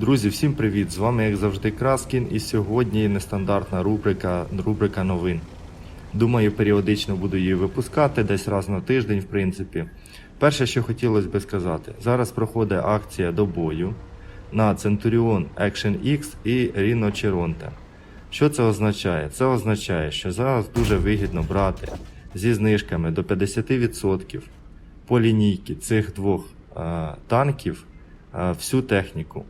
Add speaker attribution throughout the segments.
Speaker 1: Друзі, всім привіт! З вами, як завжди, Краскін, і сьогодні нестандартна рубрика, рубрика новин. Думаю, періодично буду її випускати, десь раз на тиждень, в принципі. Перше, що хотілося би сказати, зараз проходить акція до бою на Centurion Action X і Rhino Chironte. Що це означає? Це означає, що зараз дуже вигідно брати зі знижками до 50% по лінійці цих двох е, танків е, всю техніку.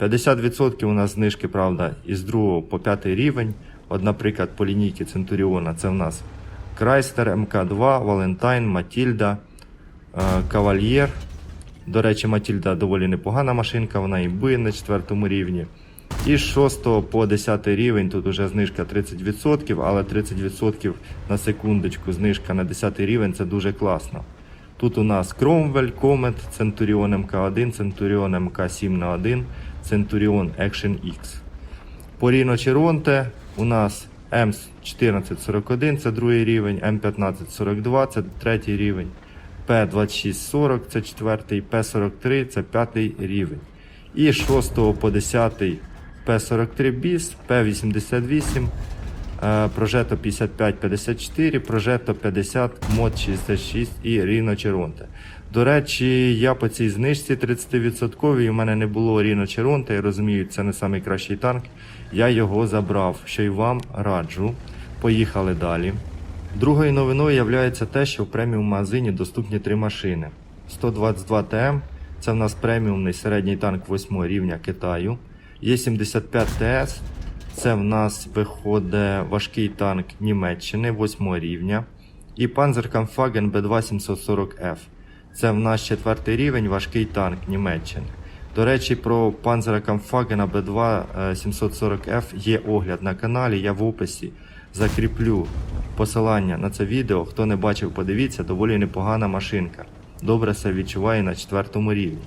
Speaker 1: 50% у нас знижки, правда, із 2 по 5 рівень. От, наприклад, по лінійці Центуріона це в нас Крайстер, МК2, Валентайн, Матільда, е, Кавальєр. До речі, Матільда доволі непогана машинка, вона і бие на 4 рівні. І з 6 по 10 рівень тут вже знижка 30%, але 30% на секундочку знижка на 10 рівень це дуже класно. Тут у нас Cromwell, Comet, Centurion MK1, Centurion MK7 на 1, Centurion Action X. По Rhino Chironte у нас М1441 це другий рівень, М1542 це третій рівень, П2640 це четвертий, П43 це п'ятий рівень. І з 6 по 10 П43 BIS, П88, е, Progetto 5554, Progetto 50, Mod 66 і Rhino Chironte. До речі, я по цій знижці 30% у мене не було Rhino Chironte, я розумію, це не найкращий танк. Я його забрав, що й вам раджу. Поїхали далі. Другою новиною є те, що в преміум магазині доступні три машини. 122 ТМ це в нас преміумний середній танк 8 рівня Китаю. Є 75 ТС, це в нас виходить важкий танк Німеччини 8 рівня. І Panzerkampfwagen B2 740F. Це в нас четвертий рівень важкий танк Німеччини. До речі, про Panzerkampfwagen B2 е, 740F є огляд на каналі, я в описі закріплю посилання на це відео. Хто не бачив, подивіться, доволі непогана машинка. Добре себе відчуває на четвертому рівні.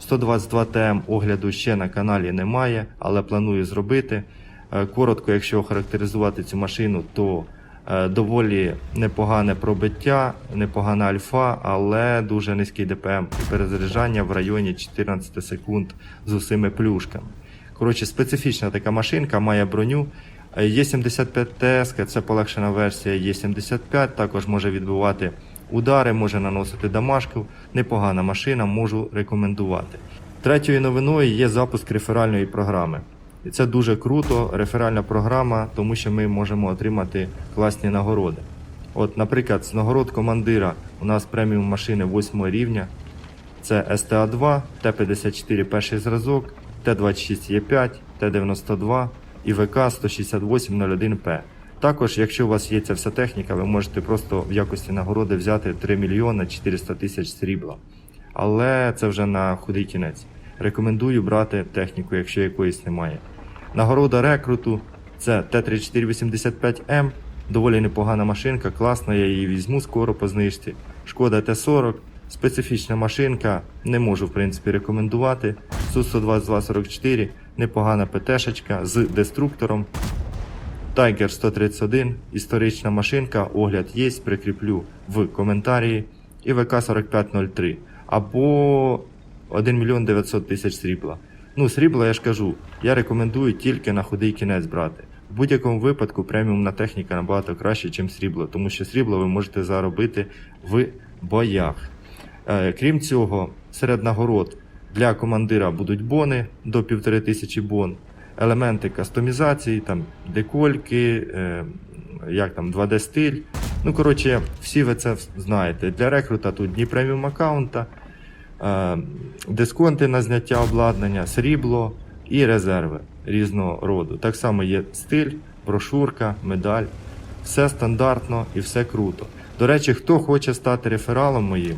Speaker 1: 122 ТМ огляду ще на каналі немає, але планую зробити. Е, Коротко, якщо охарактеризувати цю машину, то е, доволі непогане пробиття, непогана альфа, але дуже низький ДПМ і перезаряджання в районі 14 секунд з усіми плюшками. Коротше, специфічна така машинка, має броню. Е, Є75 ТС, це полегшена версія Є75, також може відбивати удари, може наносити дамажку. Непогана машина, можу рекомендувати. Третьою новиною є запуск реферальної програми. І це дуже круто, реферальна програма, тому що ми можемо отримати класні нагороди. От, наприклад, з нагород командира у нас преміум машини 8 рівня. Це СТА-2, Т-54 перший зразок, Т-26Е5, Т-92 і ВК-16801П. Також, якщо у вас є ця вся техніка, ви можете просто в якості нагороди взяти 3 мільйони 400 тисяч срібла. Але це вже на худий кінець. Рекомендую брати техніку, якщо якоїсь немає. Нагорода рекруту це Т-3485М, доволі непогана машинка, класна, я її візьму скоро по знижці. Шкода Т-40, специфічна машинка, не можу в принципі рекомендувати. Су-12244, непогана ПТшечка з деструктором. Tiger 131, історична машинка, огляд є, прикріплю в коментарі. І ВК-4503 або 1 мільйон 900 тисяч срібла. Ну, срібла я ж кажу, я рекомендую тільки на худий кінець брати. В будь-якому випадку преміумна техніка набагато краще, ніж срібло, тому що срібло ви можете заробити в боях. Е, крім цього, серед нагород для командира будуть бони до 1500 бон, елементи кастомізації, там декольки, е, як там 2D стиль. Ну, коротше, всі ви це знаєте. Для рекрута тут дні преміум аккаунта, дисконти на зняття обладнання, срібло і резерви різного роду. Так само є стиль, брошурка, медаль. Все стандартно і все круто. До речі, хто хоче стати рефералом моїм,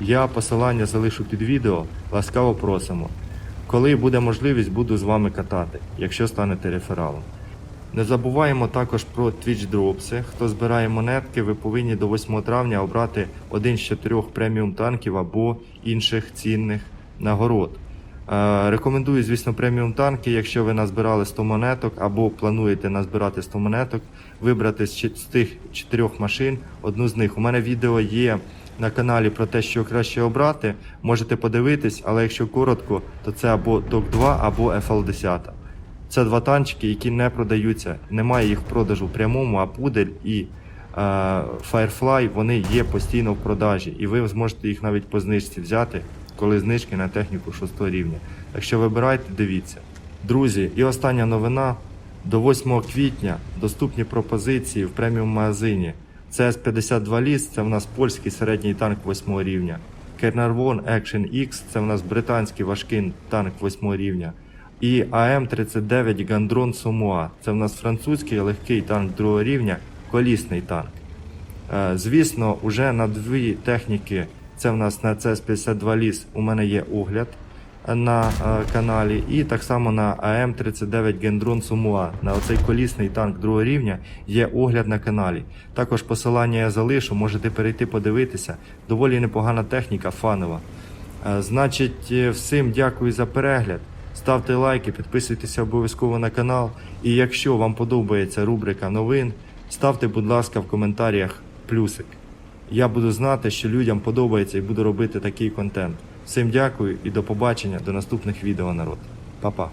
Speaker 1: я посилання залишу під відео. Ласкаво просимо. Коли буде можливість, буду з вами катати, якщо станете рефералом. Не забуваємо також про Twitch дропси. Хто збирає монетки, ви повинні до 8 травня обрати один з чотирьох преміум танків або інших цінних нагород. Е, рекомендую, звісно, преміум танки, якщо ви назбирали 100 монеток або плануєте назбирати 100 монеток, вибрати з тих чотирьох машин одну з них. У мене відео є на каналі про те, що краще обрати, можете подивитись, але якщо коротко, то це або ТОК 2 або FL10. Це два танчики, які не продаються. Немає їх в продажу прямому, а пудель і е, Firefly вони є постійно в продажі, і ви зможете їх навіть по знижці взяти, коли знижки на техніку 6 рівня. Так що вибирайте, дивіться. Друзі, і остання новина. До 8 квітня доступні пропозиції в преміум магазині. CS-52 ліс це в нас польський середній танк 8 рівня. Caernarvon Action X це в нас британський важкий танк 8 рівня. І АМ-39 Гандрон Сомуа це в нас французький легкий танк 2 рівня, колісний танк. Е, Звісно, уже на дві техніки, це в нас на CS-52 ліс, у мене є огляд на е, каналі, і так само на АМ-39 Гендрон Сумуа, на оцей колісний танк другого рівня є огляд на каналі. Також посилання я залишу, можете перейти подивитися. Доволі непогана техніка, фанова. Е, Значить, всім дякую за перегляд. Ставте лайки, підписуйтеся обов'язково на канал. І якщо вам подобається рубрика новин, ставте, будь ласка, в коментарях плюсик. Я буду знати, що людям подобається і буду робити такий контент. Всім дякую і до побачення до наступних відео, народ. Па-па.